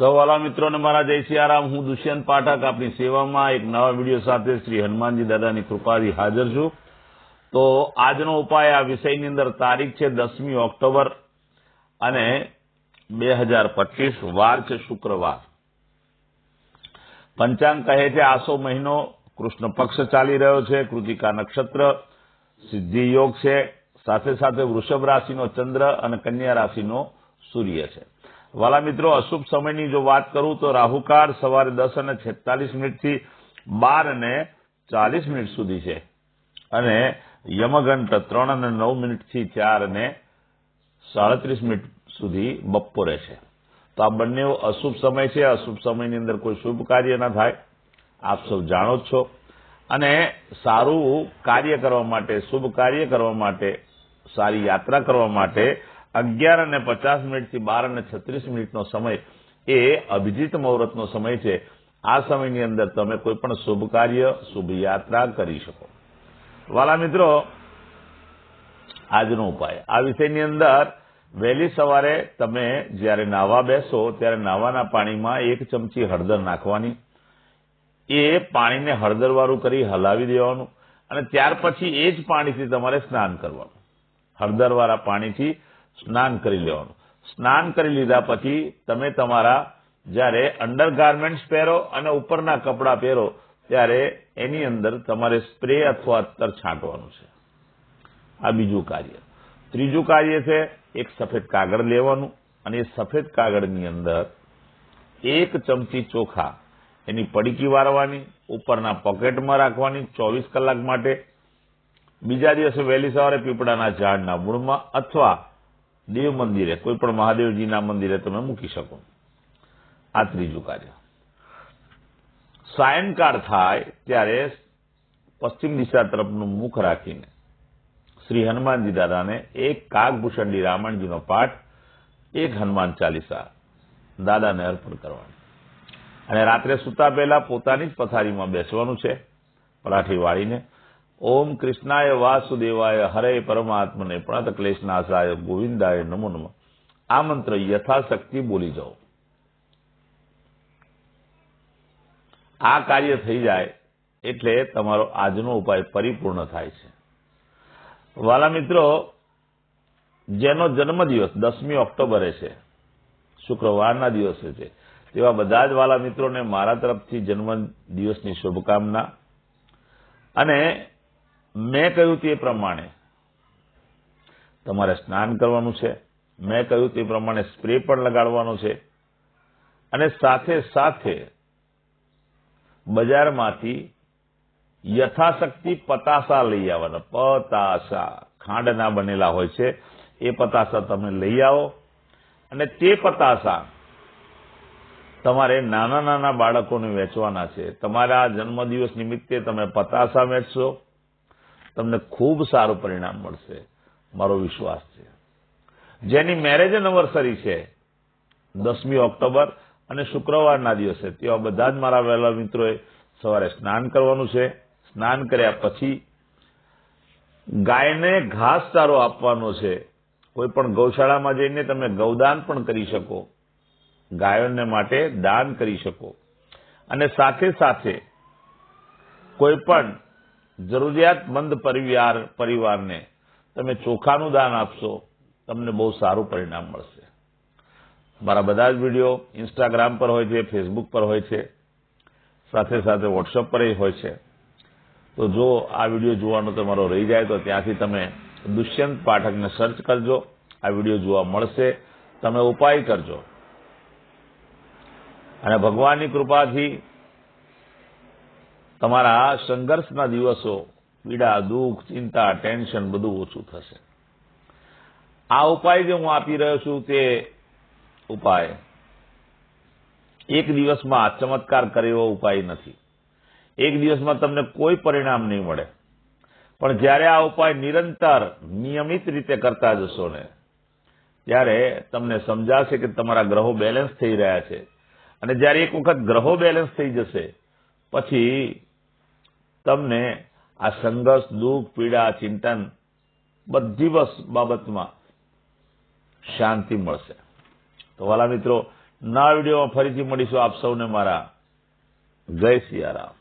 સૌવાલા મિત્રોને મારા જય સિયારામ હું દુષ્યંત પાઠક આપની સેવામાં એક નવા વીડિયો સાથે શ્રી હનુમાનજી દાદાની કૃપાથી હાજર છું. તો આજનો ઉપાય આ વિષયની અંદર તારીખ છે દસમી ઓક્ટોબર અને બે હજાર પચીસ વાર છે શુક્રવાર. પંચાંગ કહે છે આસો મહિનો કૃષ્ણ પક્ષ ચાલી રહ્યો છે, કૃતિકા નક્ષત્ર, સિદ્ધિ યોગ છે, સાથે સાથે વૃષભ રાશિનો ચંદ્ર અને કન્યા રાશિનો સૂર્ય છે. વાલા મિત્રો, અશુભ સમયની જો વાત કરું તો રાહુકાળ સવારે દસ અને છેતાલીસ મિનિટથી બાર અને ચાલીસ મિનિટ સુધી છે. અને યમઘંટ ત્રણ અને નવ મિનિટથી ચાર અને સાડત્રીસ મિનિટ સુધી બપોરે છે. તો આ બંને અશુભ સમય છે. અશુભ સમયની અંદર કોઈ શુભ કાર્ય ના થાય. આપ સૌ જાણો જ છો. અને સારું કાર્ય કરવા માટે, શુભ કાર્ય કરવા માટે, સારી યાત્રા કરવા માટે અગિયાર અને પચાસ મિનિટથી બાર અને છત્રીસ મિનિટનો સમય એ અભિજીત મુહૂર્તનો સમય છે. આ સમયની અંદર તમે કોઈ શુભ કાર્ય, શુભ કરી શકો. વાલા મિત્રો, આજનો ઉપાય. આ વિષયની અંદર વહેલી સવારે તમે જ્યારે નાવા બેસો ત્યારે નાવાના પાણીમાં એક ચમચી હળદર નાખવાની, એ પાણીને હળદરવાળું કરી હલાવી દેવાનું અને ત્યાર પછી એ જ પાણીથી તમારે સ્નાન કરવાનું. હળદરવાળા પાણીથી સ્નાન કરી લેવાનું. સ્નાન કરી લીધા પછી તમે તમારા જ્યારે અંડરગાર્મેન્ટ્સ પહેરો અને ઉપરના કપડાં પહેરો, ત્યારે એની અંદર તમારે સ્પ્રે અથવા અત્તર છાંટવાનું છે. આ બીજું કાર્ય. ત્રીજું કાર્ય છે એક સફેદ કાગળ લેવાનું અને એ સફેદ કાગળની અંદર એક ચમચી ચોખા એની પડીકી વારવાની ઉપરના પોકેટમાં રાખવાની ચોવીસ કલાક માટે. બીજા દિવસે વહેલી સવારે પીપળાના ઝાડના મૂળમાં અથવા દેવ મંદિરે, કોઈ પણ મહાદેવજીના મંદિરે તમે મૂકી શકો. આ ત્રીજું કાર્ય. સાયંકાળ થાય ત્યારે પશ્ચિમ દિશા તરફનું મુખ રાખીને શ્રી હનુમાનજી દાદાને એક કાગભૂષણડી રામાયણજીનો પાઠ, એક હનુમાન ચાલીસા દાદાને અર્પણ કરવાનું. અને રાત્રે સુતા પહેલા પોતાની જ પથારીમાં બેસવાનું છે, પરાઠી વાળીને ઓમ કૃષ્ણાય વાસુદેવાય, હરે પરમાત્મને પ્રણત ક્લેશનાશાય, ગોવિંદાય નમો નમ. આ મંત્ર યથાશક્તિ બોલી જાઓ. આ કાર્ય થઈ જાય એટલે તમારો આજનો ઉપાય પરિપૂર્ણ થાય છે. વાલા મિત્રો, જેનો જન્મદિવસ દસમી ઓક્ટોબરે છે, શુક્રવારના દિવસે છે, તેવા બધા જ વાલા મિત્રોને મારા તરફથી જન્મ દિવસની શુભકામના. અને મેં કહ્યું તે પ્રમાણે તમારે સ્નાન કરવાનું છે. મેં કહ્યું તે પ્રમાણે સ્પ્રે પણ લગાડવાનો છે. અને સાથે સાથે બજારમાંથી યથાશક્તિ પતાસા લઈ આવવાના. પતાસા ખાંડના બનેલા હોય છે. એ પતાસા તમે લઈ આવો. અને તે પતાસા તમારે નાના નાના બાળકોને વેચવાના છે. તમારા જન્મદિવસ નિમિત્તે તમે પતાસા વેચશો. તમને ખૂબ સારું પરિણામ મળશે. મારો વિશ્વાસ છે. જેની મેરેજ એનિવર્સરી છે, દસમી ઓક્ટોબર અને શુક્રવારના દિવસે. તેવા બધા જ મારા વહેલા મિત્રોએ સવારે સ્નાન કરવાનું છે. સ્નાન કર્યા પછી ગાયને ઘાસ ચારો આપવાનો છે. કોઈ પણ ગૌશાળામાં જઈને તમે ગૌદાન પણ કરી શકો. ગાયોને માટે દાન કરી શકો. અને સાથે સાથે કોઈ પણ જરૂરિયાતમંદ પરિવાર પરિવારને તમે ચોખાનું દાન આપશો, તમને બહુ સારું પરિણામ મળશે. મારા બધા જ વીડિયો ઇન્સ્ટાગ્રામ પર હોય છે ફેસબુક પર હોય છે, સાથે સાથે વોટ્સઅપ પર હોય છે. તો જો આ વીડિયો જોવાનો તમારો રહી જાય તો ત્યાંથી તમે દુષ્યંત પાઠકને સર્ચ કરજો, આ વીડિયો જોવા મળશે, તમે ઉપાય કરજો. અને ભગવાનની કૃપાથી તમારા સંઘર્ષના દિવસો, પીડા, દુઃખ, ચિંતા, ટેન્શન બધું ઓછું થશે. આ ઉપાય જે હું આપી રહ્યો છું તે ઉપાય. એક દિવસમાં ચમત્કાર કરે એવો ઉપાય નથી. એક દિવસમાં તમને કોઈ પરિણામ નહીં મળે. પણ જ્યારે આ ઉપાય નિરંતર, નિયમિત રીતે કરતા જશો ને, ત્યારે તમને સમજાશે કે તમારા ગ્રહો બેલેન્સ થઈ રહ્યા છે. અને જ્યારે એક વખત ગ્રહો બેલેન્સ થઈ જશે, પછી તમને આ સંઘર્ષ, દુઃખ, પીડા, ચિંતન બધી બસ બાબતમાં શાંતિ મળશે. તો વાલા મિત્રો નવા વિડીયોમાં ફરીથી મળીશું. આપ સૌને મારા જય સિયારામ.